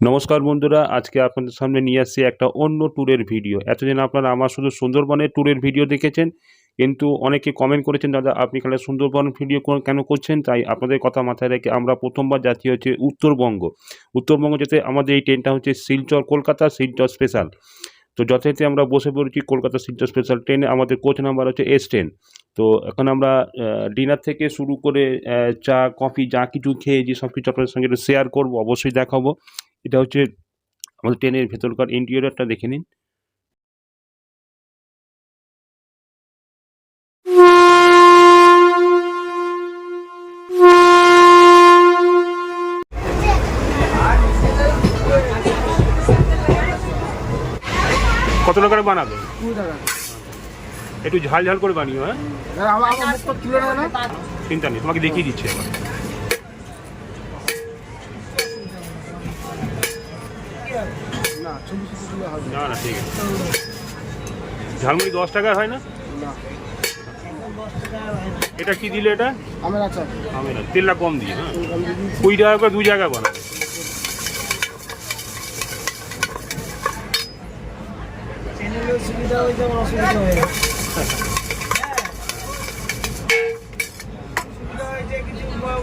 নমস্কার বন্ধুরা, আজকে আপনাদের সামনে নিয়ে আসছি একটা অন্য ট্যুরের ভিডিও এতদিন আপনারা আমার শুধু সুন্দরবনের ট্যুরের ভিডিও দেখেছেন, কিন্তু অনেকে কমেন্ট করেছেন, দাদা, আপনি খালি সুন্দরবন ভিডিও কেন করছেন? তাই আপনাদের কথা মাথায় রেখে আমরা প্রথমবার যাচ্ছি হচ্ছে উত্তরবঙ্গ। উত্তরবঙ্গ যেতে আমাদের এই ট্রেনটা হচ্ছে শিলচর কলকাতা, শিলচর স্পেশাল তো যথারীতি আমরা বসে পড়েছি কলকাতা শিলচর স্পেশাল ট্রেনে আমাদের কোচ নাম্বার হচ্ছে এস ট্রেন তো এখন আমরা ডিনার থেকে শুরু করে চা কফি যা কিছু খেয়েছি সব কিছু আপনাদের সঙ্গে শেয়ার করব, অবশ্যই দেখাবো। এটা হচ্ছে আমাদের ট্রেনের ভেতরকার ইন্টেরিয়রটা দেখে নিন। কত টাকার বানাবে? একটু ঝাল ঝাল করে বানিও হ্যাঁ? চিন্তা নেই তোমাকে দেখিয়ে দিচ্ছি এবার না ছবি ছবি তুলে হবে না না ঠিক আছে। ঝালমুড়ি দশ টাকার হয় না? এটা কি দিলে এটা? আমের আচার। আমি তেলটা কম দিয়ে হ্যাঁ। কুড়ি টাকা করে দু জায়গায় বানাবে।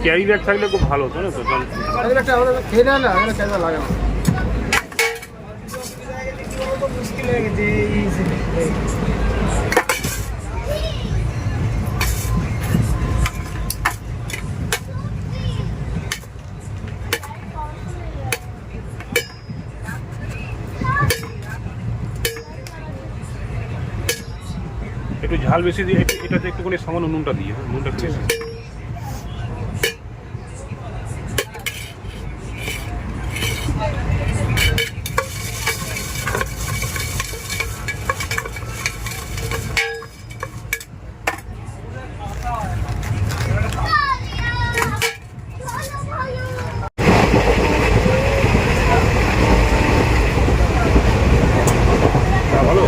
ক্যারি ব্যাগ থাকলে খুব ভালো হতো না তো? খেয়ে না খেতে লাগে না মুশকিল হয়ে গেছে একটু ঝাল বেশি দিয়ে এটাতে একটুখানি সামান্য নুনটা দিয়ে হ্যাঁ নুনটা একটু হ্যাঁ, ভালো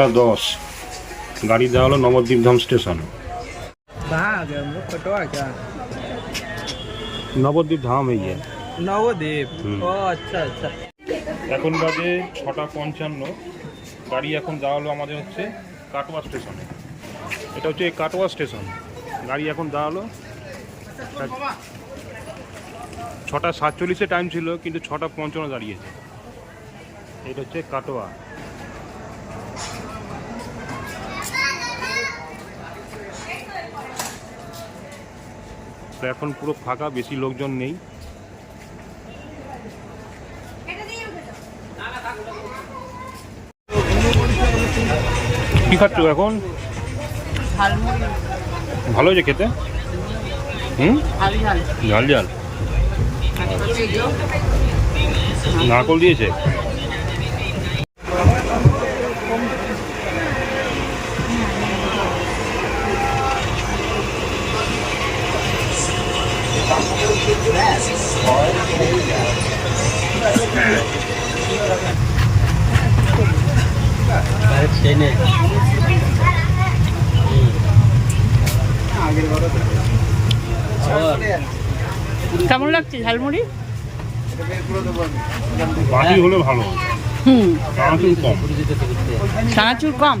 নটা দশ। গাড়ি দেওয়া হলো নবদ্বীপ ধাম স্টেশন। নবদ্বীপ ধাম এই নবদ্বীপ? আচ্ছা আচ্ছা। এখন বাজে ছটা পঞ্চান্ন। গাড়ি এখন দাঁড়াল হলো আমাদের হচ্ছে কাটোয়া স্টেশনে। এটা হচ্ছে কাটোয়া স্টেশন। গাড়ি এখন দাঁড়াল ছটা সাতচল্লিশে টাইম ছিল কিন্তু ছটা পঞ্চান্ন দাঁড়িয়েছে। এটা হচ্ছে কাটোয়া। এখন পুরো ফাঁকা বেশি লোকজন নেই। কি খাচ্ছ এখন? ভালো হয়েছে খেতে? হুম? ঝাল ঝাল। নারকল দিয়েছে? কেমন লাগছে ঝালমুড়ি? বাকি হলে ভালো। হুম। চানাচুর কম।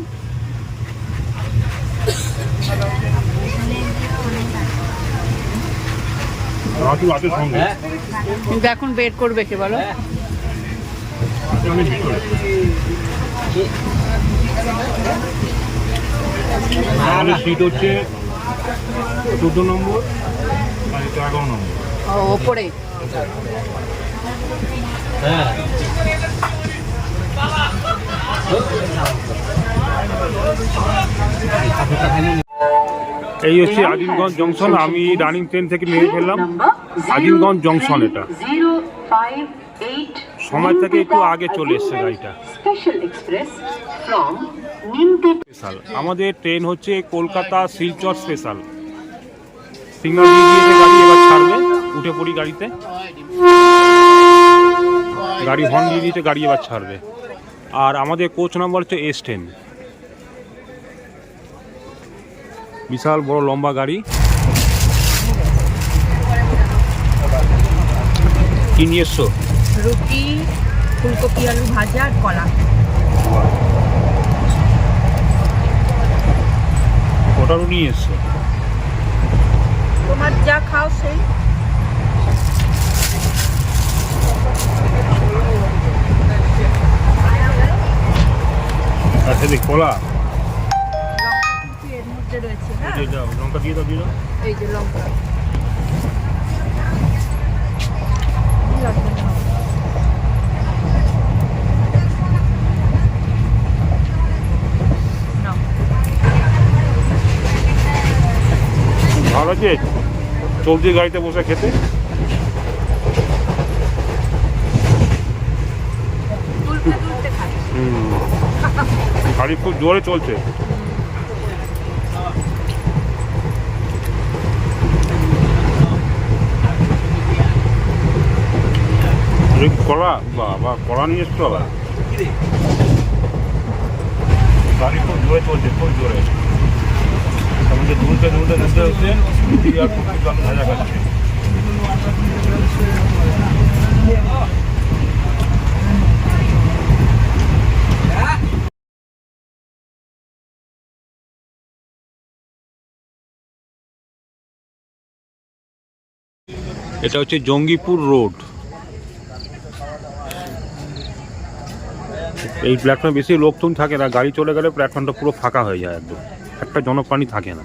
সঙ্গে। কিন্তু এখন বের করবে কে বলো? আমি ভিতরে। আমাদের সিট হচ্ছে চোদ্দ নম্বর আর এটা এগারো নম্বর ওপরে। এই হচ্ছে আজিমগঞ্জ জংশন আমি রানিং ট্রেন থেকে নেমে ফেললাম। আজিমগঞ্জ জংশন এটা। সময় থেকে একটু আগে চলে এসছে গাড়িটা। স্পেশাল আমাদের ট্রেন হচ্ছে কলকাতা শিলচর স্পেশাল। সিগন্যাল দিয়ে গাড়ি এবার ছাড়বে উঠে পড়ি গাড়িতে। গাড়ি হর্ন দিয়ে দিয়েছে গাড়ি এবার ছাড়বে। আর আমাদের কোচ নাম্বার হচ্ছে এস টেন বিশাল বড় লম্বা গাড়ি। কি নিয়ে এসছো? রুটি ফুলকপি আলু ভাজা আর কলা। নিয়ে এসছো? তোমার যা খাও সেই। আচ্ছা দেখ কলা? হ্যাঁ। লঙ্কা দিয়ে দাও দিয়ে দাও। এই যে লঙ্কা। চলতি গাড়িতে বসে খেতে। গাড়ি খুব জোরে চলছে। কলা বাবা কলা নিয়ে এসছো? আবার গাড়ি খুব জোরে চলছে খুব জোরে। আমাদের দুলতে দুলতে দুলতে হচ্ছে এটা হচ্ছে জঙ্গিপুর রোড। এই প্ল্যাটফর্মে বেশি লোকজন থাকে না, গাড়ি চলে গেলে প্ল্যাটফর্মটা পুরো ফাঁকা হয়ে যায় একদম। একটা জনপ্রাণী থাকে না।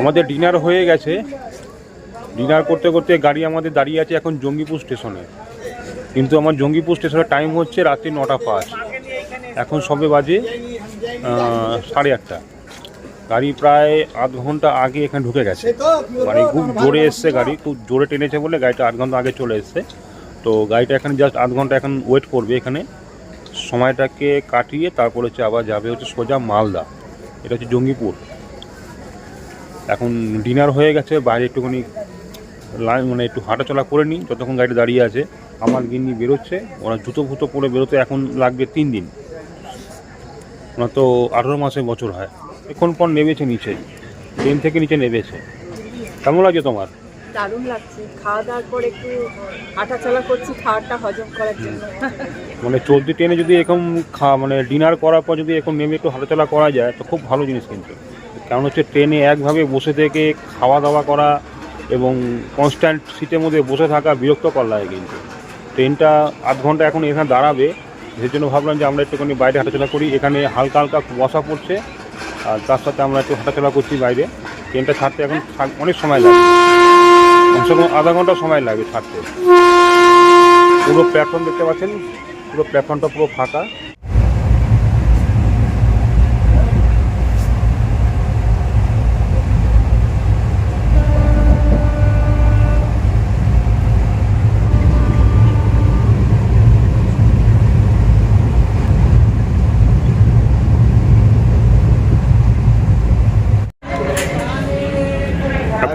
আমাদের ডিনার হয়ে গেছে। ডিনার করতে করতে গাড়ি আমাদের দাঁড়িয়ে আছে এখন জঙ্গিপুর স্টেশনে। কিন্তু আমার জঙ্গিপুর স্টেশনের টাইম হচ্ছে রাত্রি নটা পাঁচ। এখন সবে বাজে সাড়ে আটটা। গাড়ি প্রায় আধ ঘণ্টা আগে এখানে ঢুকে গেছে। মানে খুব জোরে এসছে গাড়ি, খুব জোরে টেনেছে বলে গাড়িটা আধ ঘণ্টা আগে চলে এসছে। তো গাড়িটা এখানে জাস্ট আধ ঘণ্টা এখন ওয়েট করবে এখানে। সময়টাকে কাটিয়ে তারপর হচ্ছে আবার যাবে হচ্ছে সোজা মালদা। এটা হচ্ছে জঙ্গিপুর। এখন ডিনার হয়ে গেছে বাইরে একটুখানি লাইন মানে একটু হাঁটাচলা করে নিই যতক্ষণ গাড়িটা দাঁড়িয়ে আছে। আমার গিন্নি বেরোচ্ছে ওরা জুতো ফুতো পরে বেরোতে এখন লাগবে তিন দিন। ওনার তো আঠেরো মাসে বছর হয়। এখন পর নেমেছে নিচে ট্রেন থেকে নিচে নেমেছে কেমন লাগছে তোমার? দারুণ লাগছে। খাওয়া দাওয়ার পর একটু হাঁটাচলা করছি খাওয়াটা হজম করার জন্য। মানে চলতি ট্রেনে যদি এরকম খা মানে ডিনার করার পর যদি এখন নেমে একটু হাঁটাচলা করা যায় তো খুব ভালো জিনিস কিন্তু। কারণ হচ্ছে ট্রেনে একভাবে বসে থেকে খাওয়া দাওয়া করা এবং কনস্ট্যান্ট সিটের মধ্যে বসে থাকা বিরক্তকর লাগে কিন্তু। ট্রেনটা আধ ঘণ্টা এখন এখানে দাঁড়াবে, সেই জন্য ভাবলাম যে আমরা একটুখানি বাইরে হাঁটাচলা করি। এখানে হালকা হালকা কুয়াশা পড়ছে, আর তার সাথে আমরা একটু হাঁটাচলা করছি বাইরে। ট্রেনটা ছাড়তে এখন অনেক সময় লাগে। কমসে কম আধা ঘণ্টা সময় লাগবে ছাড়তে। পুরো প্ল্যাটফর্ম দেখতে পাচ্ছেন? পুরো প্ল্যাটফর্মটা পুরো ফাঁকা।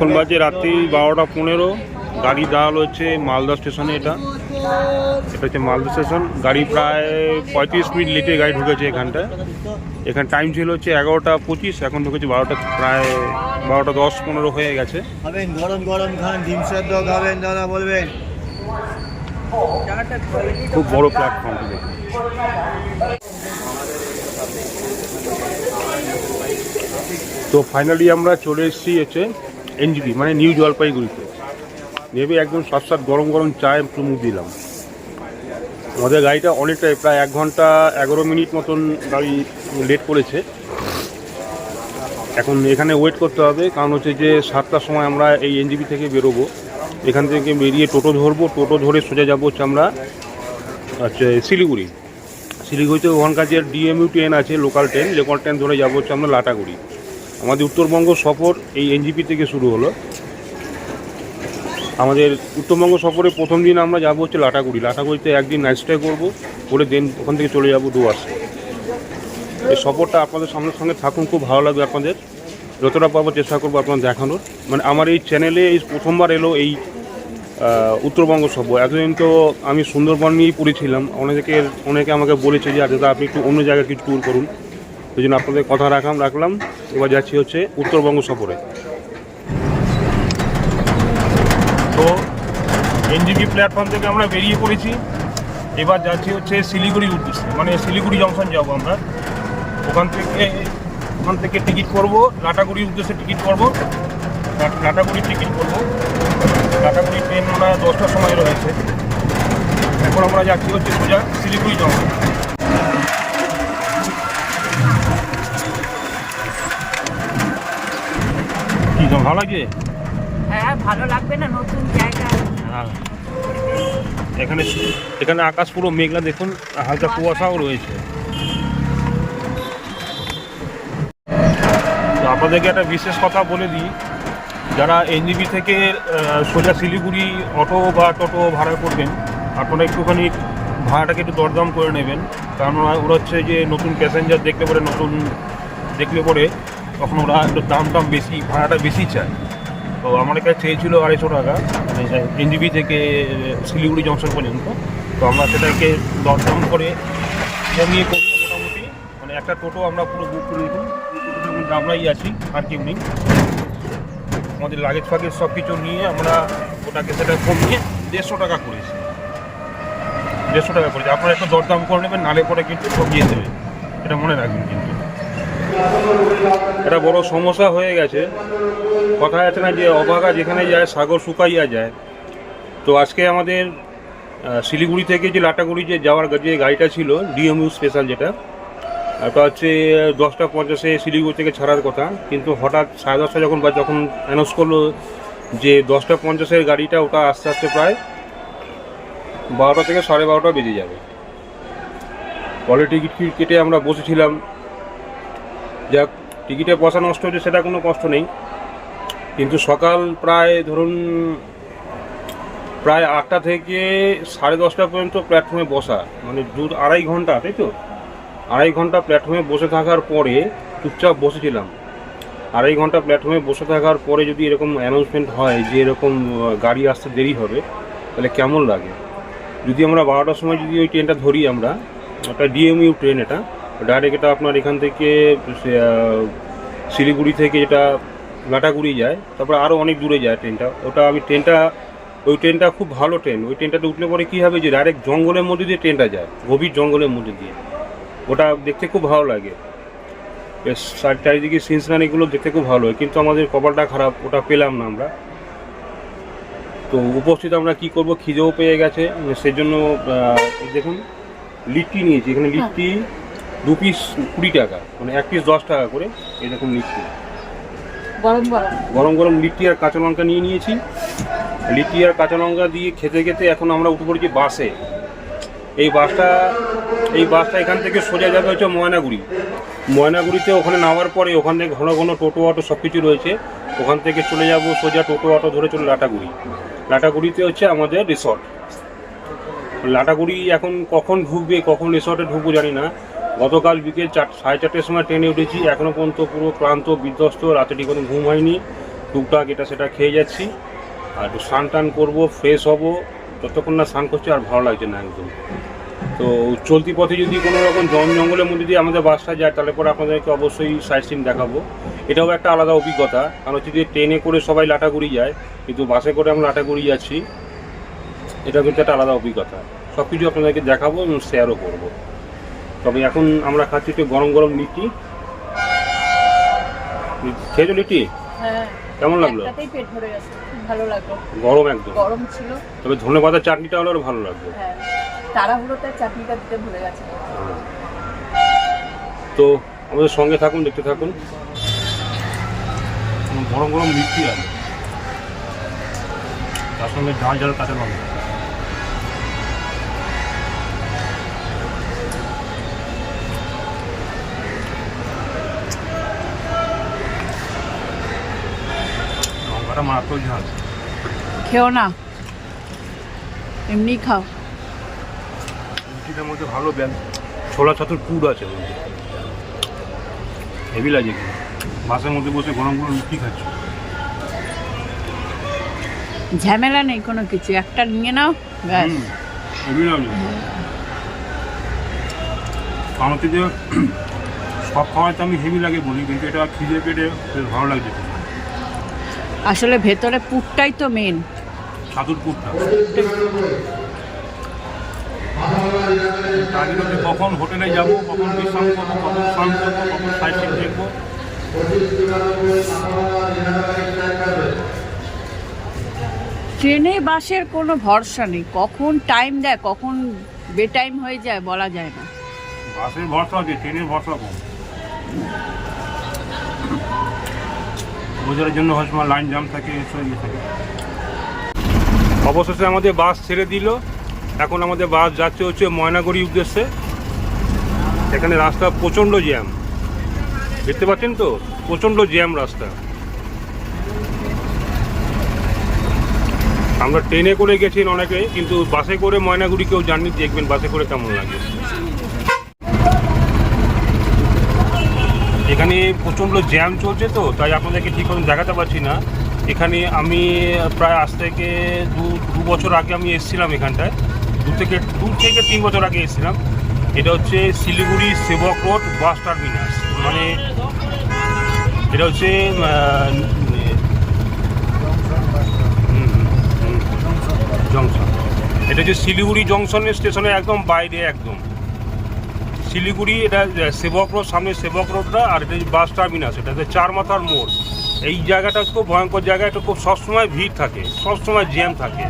এখন বাজে রাত্রি বারোটা পনেরো। গাড়ি দাঁড়াল হচ্ছে মালদা স্টেশনে এটা। এটা হচ্ছে মালদা স্টেশন। গাড়ি প্রায় পঁয়ত্রিশ মিনিট লেটে গাড়ি ঢুকেছে এখানটায়। এখানে টাইম ছিল হচ্ছে এগারোটা পঁচিশ এখন ঢুকেছে বারোটা প্রায় বারোটা দশ পনেরো হয়ে গেছে। খাবেন গরম গরম খান ডিম সেদ্ধ খাবেন দাদা বলবেন। খুব বড় প্ল্যাটফর্ম দেখুন। তো ফাইনালি আমরা চলে এসেছি হচ্ছে এনজিপি মানে নিউ জলপাইগুড়িতে। নেবে একদম সাত গরম গরম চায় মুখ দিলাম। আমাদের গাড়িটা অনেকটাই প্রায় এক ঘণ্টা এগারো মিনিট মতন গাড়ি লেট করেছে। এখন এখানে ওয়েট করতে হবে, কারণ হচ্ছে যে সাতটার সময় আমরা এই এনজিপি থেকে বেরোবো। এখান থেকে বেরিয়ে টোটো ধরবো, টোটো ধরে সোজা যাব হচ্ছে আমরা আচ্ছা শিলিগুড়ি। শিলিগুড়িতে ওখানকার যে ডিএমইউ ট্রেন আছে লোকাল ট্রেন লোকাল ট্রেন ধরে যাব হচ্ছে আমরা লাটাগুড়ি। আমাদের উত্তরবঙ্গ সফর এই এনজিপি থেকে শুরু হলো। আমাদের উত্তরবঙ্গ সফরে প্রথম দিন আমরা যাব হচ্ছে লাটাগুড়ি। লাটাগুড়িতে একদিন নাইট স্টে করব, করে দেন ওখান থেকে চলে যাব ডুয়ার্সে এই সফরটা আপনাদের সামনের সঙ্গে থাকুন, খুব ভালো লাগবে আপনাদের। যতটা পারব চেষ্টা করব আপনাদের দেখানোর। মানে আমার এই চ্যানেলে এই প্রথমবার এলো এই উত্তরবঙ্গ সফর। এতদিন তো আমি সুন্দরবন নিয়েই পড়েছিলাম। অনেকে অনেকে আমাকে বলেছে যে আচ্ছা আপনি একটু অন্য জায়গায় কিছু ট্যুর করুন। ওই জন্য আপনাদের কথা রাখলাম রাখলাম। এবার যাচ্ছি হচ্ছে উত্তরবঙ্গ সফরে। তো এনজিপি প্ল্যাটফর্ম থেকে আমরা বেরিয়ে পড়েছি। এবার যাচ্ছি হচ্ছে শিলিগুড়ির উদ্দেশ্যে। মানে শিলিগুড়ি জংশন যাব আমরা। ওখান থেকে ওখান থেকে টিকিট করব। লাটাগুড়ির উদ্দেশ্যে টিকিট করব। লাটাগুড়ির টিকিট করব। লাটাগুড়ি ট্রেন আমরা দশটার সময় রয়েছে। এখন আমরা যাচ্ছি হচ্ছে সোজা শিলিগুড়ি জংশন। ভালো হ্যাঁ ভালো লাগবে না নতুন জায়গা। হ্যাঁ। এখানে এখানে আকাশ পুরো মেঘলা দেখুন হালকা কুয়াশাও রয়েছে। আপনাদেরকে একটা বিশেষ কথা বলে দিই। যারা এনজিবি থেকে সোজা শিলিগুড়ি অটো বা টোটো ভাড়া করবেন আপনারা একটুখানি ভাড়াটাকে একটু দরদাম করে নেবেন। কারণ ওরা ওরা হচ্ছে যে নতুন প্যাসেঞ্জার দেখলে পরে নতুন দেখলে পরে তখন ওরা একটু দাম টাম বেশি, ভাড়াটা বেশি চায়। তো আমার কাছে চেয়েছিল আড়াইশো টাকা মানে এনজিবি থেকে শিলিগুড়ি জংশন পর্যন্ত। তো আমরা সেটাকে দরদাম করে কমিয়ে কমিয়ে মোটামুটি। মানে একটা টোটো আমরা পুরো বুক করে টোটোটার আমরাই আছি, আর কেউ নেই। আমাদের লাগেজ ফাগেজ সব কিছু নিয়ে আমরা ওটাকে সেটা কমিয়ে দেড়শো টাকা করেছি। দেড়শো টাকা করেছি। আপনারা একটু দরদাম করে নেবেন, নালে পরে কিন্তু ঠকিয়ে দেবে। এটা মনে রাখবেন কিন্তু। এটা বড় সমস্যা হয়ে গেছে। কথা আছে না যে অভাগা যেখানে যায়, সাগর শুকাইয়া যায়। তো আজকে আমাদের শিলিগুড়ি থেকে যে লাটাগুড়ি যে যাওয়ার যে গাড়িটা ছিল ডিএমইউ স্পেশাল যেটা ওটা হচ্ছে দশটা পঞ্চাশে শিলিগুড়ি থেকে ছাড়ার কথা। কিন্তু হঠাৎ সাড়ে দশটা যখন বা যখন অ্যানাউন্স করল যে দশটা পঞ্চাশের গাড়িটা ওটা আস্তে আস্তে প্রায় বারোটা থেকে সাড়ে বারোটা বেজে যাবে। পরে টিকিট কেটে আমরা বসেছিলাম। যাক, টিকিটে বসা নষ্ট হয়েছে, সেটা কোনো কষ্ট নেই। কিন্তু সকাল প্রায় ধরুন, প্রায় আটটা থেকে সাড়ে দশটা পর্যন্ত প্ল্যাটফর্মে বসা। মানে দু আড়াই ঘণ্টা, তাই তো? আড়াই ঘণ্টা প্ল্যাটফর্মে বসে থাকার পরে চুপচাপ বসেছিলাম। আড়াই ঘণ্টা প্ল্যাটফর্মে বসে থাকার পরে যদি এরকম অ্যানাউন্সমেন্ট হয় যে এরকম গাড়ি আসতে দেরি হবে, তাহলে কেমন লাগে? যদি আমরা বারোটার সময় যদি ওই ট্রেনটা ধরি আমরা, একটা ডিএমইউ ট্রেন এটা ডাইরেক্ট এটা আপনার এখান থেকে শিলিগুড়ি থেকে যেটা লাটাগুড়ি যায় তারপরে আরও অনেক দূরে যায় ট্রেনটা। ওটা আমি ট্রেনটা ওই ট্রেনটা খুব ভালো ট্রেন। ওই ট্রেনটাতে উঠলে পরে কী হবে যে ডাইরেক্ট জঙ্গলের মধ্যে দিয়ে ট্রেনটা যায় গভীর জঙ্গলের মধ্যে দিয়ে। ওটা দেখতে খুব ভালো লাগে। চারিদিকে সিনসিনারিগুলো দেখতে খুব ভালো হয় কিন্তু আমাদের কপালটা খারাপ ওটা পেলাম না আমরা। তো উপস্থিত আমরা কি করব খিদেও পেয়ে গেছে। সেজন্য দেখুন লিট্টি নিয়েছি। এখানে লিট্টি দু পিস কুড়ি টাকা মানে এক পিস দশ টাকা করে এরকম লিট্টি। গরম গরম। গরম গরম লিট্টি আর কাঁচা লঙ্কা নিয়ে নিয়েছি। লিট্টি আর কাঁচা লঙ্কা দিয়ে খেতে খেতে এখন আমরা উঠে পড়েছি বাসে। এই বাসটা এই বাসটা এখান থেকে সোজা যাবে হচ্ছে ময়নাগুড়ি। ময়নাগুড়িতে ওখানে নামার পরে ওখান থেকে ঘন ঘন টোটো অটো সব কিছু রয়েছে। ওখান থেকে চলে যাব সোজা টোটো অটো ধরে চলে লাটাগুড়ি। লাটাগুড়িতে হচ্ছে আমাদের রিসর্ট লাটাগুড়ি এখন কখন ঢুকবে কখন রিসর্টে ঢুকবো জানি না। গতকাল বিকেল চার, সাড়ে চারটের সময় ট্রেনে উঠেছি। এখনও পর্যন্ত পুরো ক্লান্ত, বিধ্বস্ত, রাতে ঠিক কোনো ঘুম হয়নি। টুকটাক এটা সেটা খেয়ে যাচ্ছি। আর একটু স্নান টান করব ফ্রেশ হব। যতক্ষণ না স্নান করছি, আর ভালো লাগছে না একদম। তো চলতি পথে যদি কোনো রকম জন জঙ্গলের মধ্যে দিয়ে আমাদের বাসটা যায়, তাহলে পরে আপনাদেরকে অবশ্যই সাইড সিন দেখাবো। এটাও একটা আলাদা অভিজ্ঞতা। কারণ হচ্ছে যে ট্রেনে করে সবাই লাটাগুড়ি যায়, কিন্তু বাসে করে আমরা লাটাগুড়ি যাচ্ছি। এটা কিন্তু একটা আলাদা অভিজ্ঞতা। সব কিছু আপনাদেরকে দেখাবো এবং শেয়ারও করব। তবে এখন আমরা খাচ্ছি একটু গরম গরম লিট্টি খেয়েছো লিট্টি হ্যাঁ। কেমন লাগল? পেট ভরে গেছে ভালো লাগল। গরম একদম। গরম ছিল। তবে ধনে পাতার চাটনিটা হলে ভালো লাগবে। হ্যাঁ তাড়াহুড়োতে চাটনিটা দিতে ভুলে গেছে। তো আমাদের সঙ্গে থাকুন দেখতে থাকুন। গরম গরম মিষ্টি আছে। তার সঙ্গে ঝাল ঝাল কাঁচা লঙ্কা। লঙ্কাটা মারাত্মক ঝাল। খেও না। এমনি খাও। রুটিটার মধ্যে ভালো ব্যাগ ছোলা ছাতুর পুর আছে হেভি লাগে বাসের মধ্যে বসে গরম গরম রুটি খাচ্ছ। ঝামেলা নেই কোনো কিছু একটা নিয়ে নাও ব্যাস। হেভি লাগে আমার তো যে সব খাওয়াতে আমি হেভি লাগে বলি কিন্তু এটা খিদে পেটে বেশ ভালো লাগছে আসলে ভেতরে পুরটাই তো মেন পুরটা কখন হোটেলে যাব কখন বিশ্রাম করব কখন স্নান করব কখন সাইড দেখব। ট্রেনে বাসের কোনো ভরসা নেই। কখন টাইম দেয় কখন বেটাইম হয়ে যায় বলা যায় না। বাসের ভরসা আছে ট্রেনের ভরসা কম। বোঝার জন্য হয় সময় লাইন জাম থাকে ইয়ে থাকে। অবশেষে আমাদের বাস ছেড়ে দিল। এখন আমাদের বাস যাচ্ছে হচ্ছে ময়নাগুড়ি উদ্দেশ্যে। এখানে রাস্তা প্রচণ্ড জ্যাম দেখতে পাচ্ছেন তো? প্রচণ্ড জ্যাম রাস্তা। আমরা ট্রেনে করে গেছি অনেকে, কিন্তু বাসে করে ময়নাগুড়ি কেউ জার্নি দেখবেন বাসে করে কেমন লাগে। এখানে প্রচণ্ড জ্যাম চলছে তো, তাই আপনাদেরকে ঠিক মতো দেখাতে পারছি না। এখানে আমি প্রায় আজ থেকে দু দু বছর আগে আমি এসেছিলাম এখানটায়। দু থেকে দু থেকে তিন বছর আগে এসেছিলাম। এটা হচ্ছে শিলিগুড়ি সেবক রোড বাস টার্মিনাস। মানে এটা হচ্ছে জংশন। এটা হচ্ছে শিলিগুড়ি জংশনের স্টেশনের একদম বাইরে, একদম। শিলিগুড়ি, এটা সেবক রোড, সামনে সেবক রোডটা, আর এটা বাস টার্মিনাস এটা চার মাথার মোড়। এই জায়গাটা খুব ভয়ঙ্কর জায়গা, এটা খুব সবসময় ভিড় থাকে, সবসময় জ্যাম থাকে।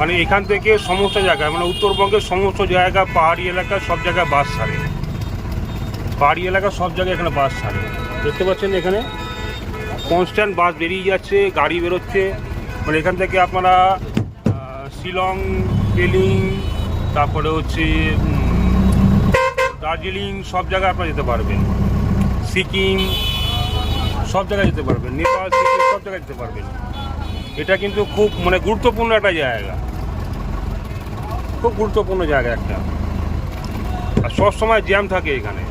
মানে এখান থেকে সমস্ত জায়গায় মানে উত্তরবঙ্গের সমস্ত জায়গা, পাহাড়ি এলাকা, সব জায়গায় বাস ছাড়ে। পাহাড়ি এলাকা, সব জায়গায় এখানে বাস ছাড়ে। দেখতে পাচ্ছেন এখানে কনস্ট্যান্ট বাস বেরিয়ে যাচ্ছে, গাড়ি বেরোচ্ছে। মানে এখান থেকে আপনারা শিলং, বেলিং, তারপরে হচ্ছে দার্জিলিং সব জায়গায় আপনারা যেতে পারবেন। সিকিম সব জায়গায় যেতে পারবেন। নেপাল, সিকিম সব জায়গায় যেতে পারবেন। এটা কিন্তু খুব মানে গুরুত্বপূর্ণ একটা জায়গা। খুব গুরুত্বপূর্ণ জায়গা একটা। আর সবসময় জ্যাম থাকে এখানে।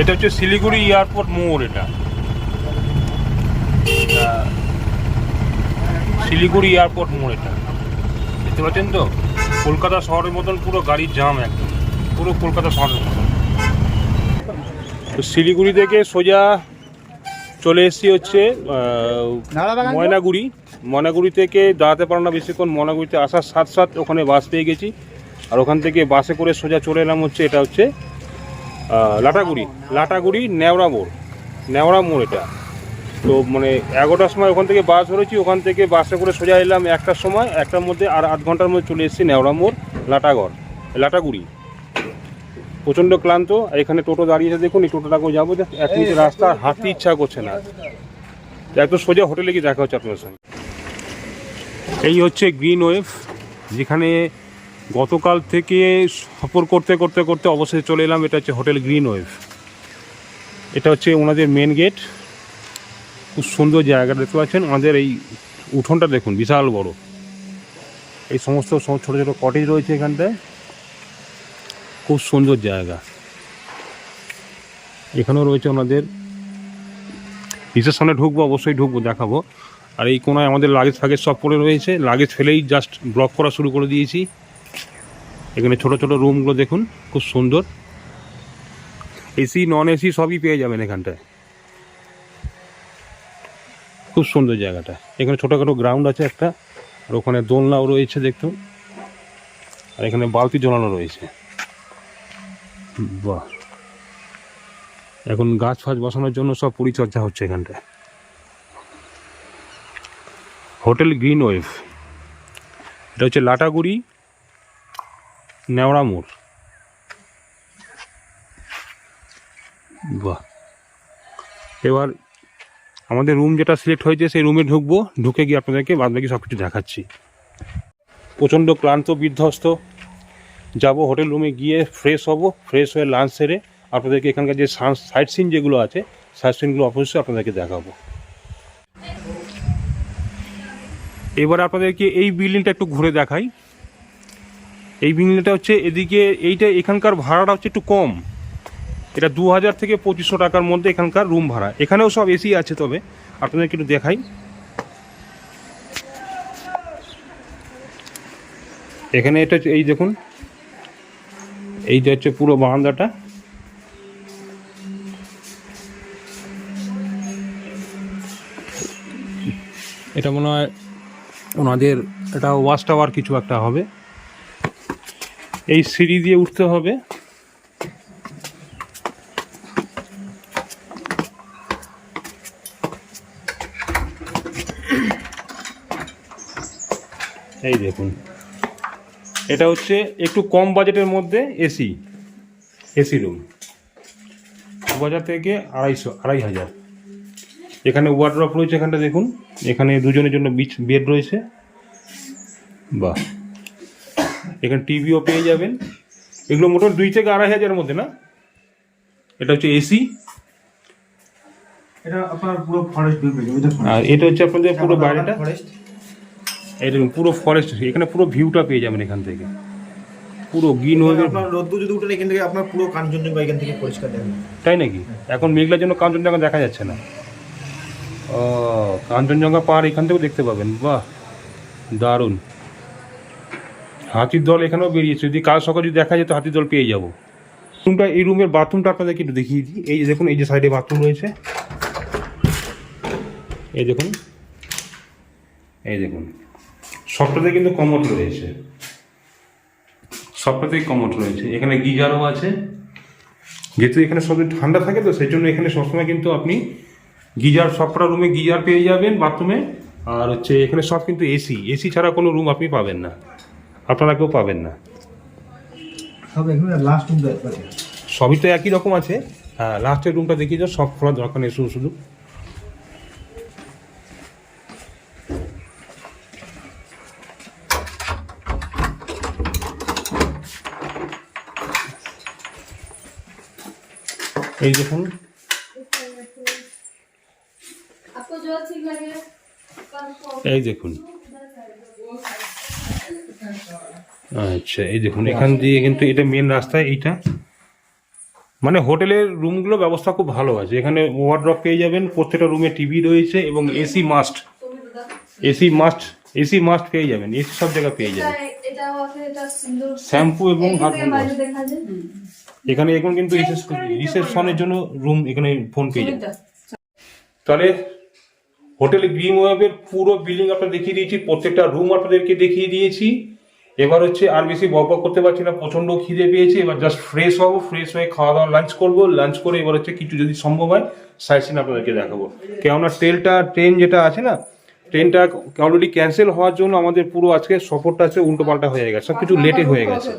এটা হচ্ছে শিলিগুড়ি এয়ারপোর্ট মোড় এটা। শিলিগুড়ি এয়ারপোর্ট মোড় এটা। দেখতে পাচ্ছেন তো? কলকাতা শহরের মতন পুরো গাড়ির জাম একদম। পুরো কলকাতা শহরের মতন। তো শিলিগুড়ি থেকে সোজা চলে এসেছি হচ্ছে ময়নাগুড়ি। ময়নাগুড়ি থেকে দাঁড়াতে পারো না বেশিক্ষণ। ময়নাগুড়িতে আসার সাথ সাথ ওখানে বাস পেয়ে গেছি। আর ওখান থেকে বাসে করে সোজা চলে এলাম হচ্ছে, এটা হচ্ছে লাটাগুড়ি। লাটাগুড়ি নেওড়া মোড়। নেওড়া মোড় এটা। তো মানে এগারোটার সময় ওখান থেকে বাস ধরেছি, ওখান থেকে বাসে করে সোজা এলাম একটার সময়, একটার মধ্যে আর আধ ঘণ্টার মধ্যে চলে এসেছি নেওড়া মোড়, লাটাগড়, লাটাগুড়ি। প্রচণ্ড ক্লান্ত, এখানে টোটো দাঁড়িয়েছে দেখুন, এই টোটোটাকেও যাব এক মিনিট রাস্তা হাঁটতে ইচ্ছা করছে না। তো একটু সোজা হোটেলে গিয়ে দেখা হচ্ছে আপনার সঙ্গে। এই হচ্ছে গ্রিন ওয়েভ, যেখানে গতকাল থেকে সফর করতে করতে করতে অবশেষে চলে এলাম। এটা হচ্ছে হোটেল গ্রিন ওয়েভ। এটা হচ্ছে ওনাদের মেন গেট খুব সুন্দর জায়গা দেখতে পাচ্ছেন। আমাদের এই উঠোনটা দেখুন, বিশাল বড়। এই সমস্ত ছোটো ছোটো কটেজ রয়েছে এখানটায়। খুব সুন্দর জায়গা। এখানেও রয়েছে ওনাদের। রিসেপশনে ঢুকবো, অবশ্যই ঢুকবো, দেখাবো। আর এই কোনায় আমাদের লাগেজ ফাগেজ সব পড়ে রয়েছে। লাগেজ ফেলেই জাস্ট ব্লক করা শুরু করে দিয়েছি। এখানে ছোট ছোট রুমগুলো দেখুন, খুব সুন্দর। এসি নন এসি সবই পেয়ে যাবেন এখানটায়। খুব সুন্দর জায়গাটা। এখানে ছোটোখাটো গ্রাউন্ড আছে একটা, আর ওখানে দোলনাও রয়েছে দেখুন। আর এখানে বালতি জ্বালানো রয়েছে। বাহ। এখন গাছ ফাছ বসানোর জন্য সব পরিচর্যা হচ্ছে এখানটায়। Hotel green wave. এটা হচ্ছে লাটাগুড়ি নেওড়া মোড় বাহ। এবার আমাদের রুম যেটা সিলেক্ট হয়েছে, সেই রুমে ঢুকবো, ঢুকে গিয়ে আপনাদেরকে বাদ বাকি সব কিছু দেখাচ্ছি। প্রচণ্ড ক্লান্ত, বিধ্বস্ত। যাব হোটেল রুমে গিয়ে ফ্রেশ হব ফ্রেশ হয়ে লাঞ্চ সেরে আপনাদেরকে এখানকার যে সাইট সিন যেগুলো আছে সাইট সিনগুলো অবশ্যই আপনাদেরকে দেখাবো। এবার আপনাদেরকে এই বিল্ডিংটা একটু ঘুরে দেখাই। এই বিল্ডিংটা হচ্ছে এদিকে, এইটা এখানকার ভাড়াটা হচ্ছে একটু কম। এটা দু হাজার থেকে পঁচিশশো টাকার মধ্যে এখানকার রুম ভাড়া। এখানেও সব এসি আছে তবে, আপনাদেরকে একটু দেখাই। এখানে এটা এই দেখুন, এইটা হচ্ছে পুরো বারান্দাটা। এটা মনে হয় ওনাদের, এটা ওয়াচ টাওয়ার কিছু একটা হবে। এই সিঁড়ি দিয়ে উঠতে হবে। এই দেখুন। এটা হচ্ছে একটু কম বাজেটের মধ্যে এসি এসি রুম। দু হাজার থেকে আড়াইশো, আড়াই হাজার। এখানে ওয়ার্ড্রপ রয়েছে এখানটা দেখুন। এখানে দুজনের জন্য বিচ বেড রয়েছে। বাহ। এখানে টিভিও পেয়ে যাবেন। এগুলো মোটামুটি দুই থেকে আড়াই হাজারের মধ্যে না? এটা হচ্ছে এসি এটা আপনার পুরো ফরেস্ট আর এটা হচ্ছে আপনাদের পুরো দেখুন পুরো ফরেস্ট এখানে পুরো ভিউটা পেয়ে যাবেন এখান থেকে। পুরো গ্রিন হয়ে আপনার যদি এখান থেকে আপনার পুরো কাঞ্চনজঙ্ঘা এখান থেকে পরিষ্কার। তাই নাকি? এখন মেঘলার জন্য কাঞ্চনজঙ্ঘা দেখা যাচ্ছে না। ও কাঞ্চনজঙ্ঘা পাহাড় এখান থেকেও দেখতে পাবেন। বাহ দারুণ। হাতির দল এখানেও বেরিয়েছে। যদি কাল সকালে যদি দেখা যেত হাতির দল পেয়ে যাব। রুমটা, এই রুমের বাথরুমটা আপনাদেরকে একটু দেখিয়ে দিই। এই দেখুন, এই যে সাইডে বাথরুম রয়েছে। এই দেখুন। এই দেখুন। সবটাতে কিন্তু কমোড রয়েছে। সবটাতেই কমোড রয়েছে। এখানে গিজারও আছে। যেহেতু এখানে সব ঠান্ডা থাকে, তো সেই জন্য এখানে সবসময় কিন্তু আপনি গিজার সবটা রুমে গিজার পেয়ে যাবেন বাথরুমে। আর হচ্ছে এখানে সব কিন্তু এসি। এসি ছাড়া কোনো রুম আপনি পাবেন না। আপনারা কেউ পাবেন না। সবই তো একই রকম আছে। হ্যাঁ লাস্টের রুমটা দেখিয়ে যাও সব খোলা দরকার নেই শুধু শুধু। এই দেখুন। এই দেখুন। আচ্ছা এই দেখুন এখান দিয়ে কিন্তু এটা মেন রাস্তা এইটা। মানে হোটেলের রুমগুলো ব্যবস্থা খুব ভালো আছে। এখানে ওয়ার্ড্রপ পেয়ে যাবেন প্রত্যেকটা রুমে টিভি রয়েছে এবং AC must AC must AC must পেয়ে যাবেন এসি সব জায়গায় পেয়ে যাবেন। শ্যাম্পু এবং হাত এখানে এখন কিন্তু রিসেপশনের জন্য রুম এখানে ফোন পেয়ে যাবেন। তাহলে হোটেল গ্রিন ওয়েবের পুরো বিল্ডিং আপনার দেখিয়ে দিয়েছি প্রত্যেকটা রুম আপনাদেরকে দেখিয়ে দিয়েছি। এবার হচ্ছে আর বেশি বক করতে পারছি না প্রচণ্ড খিদে পেয়েছি, এবার জাস্ট ফ্রেশ হব ফ্রেশ হয়ে খাওয়া দাওয়া লাঞ্চ করব লাঞ্চ করে এবার হচ্ছে কিছু যদি সম্ভব হয় সাইসিন আপনাদেরকে দেখাবো। কেননা ট্রেনটা ট্রেন যেটা আছে না ট্রেনটা অলরেডি ক্যান্সেল হওয়ার জন্য আমাদের পুরো আজকে সফরটা আছে উল্টো পাল্টা হয়ে গেছে সব কিছু লেটে হয়ে গেছে।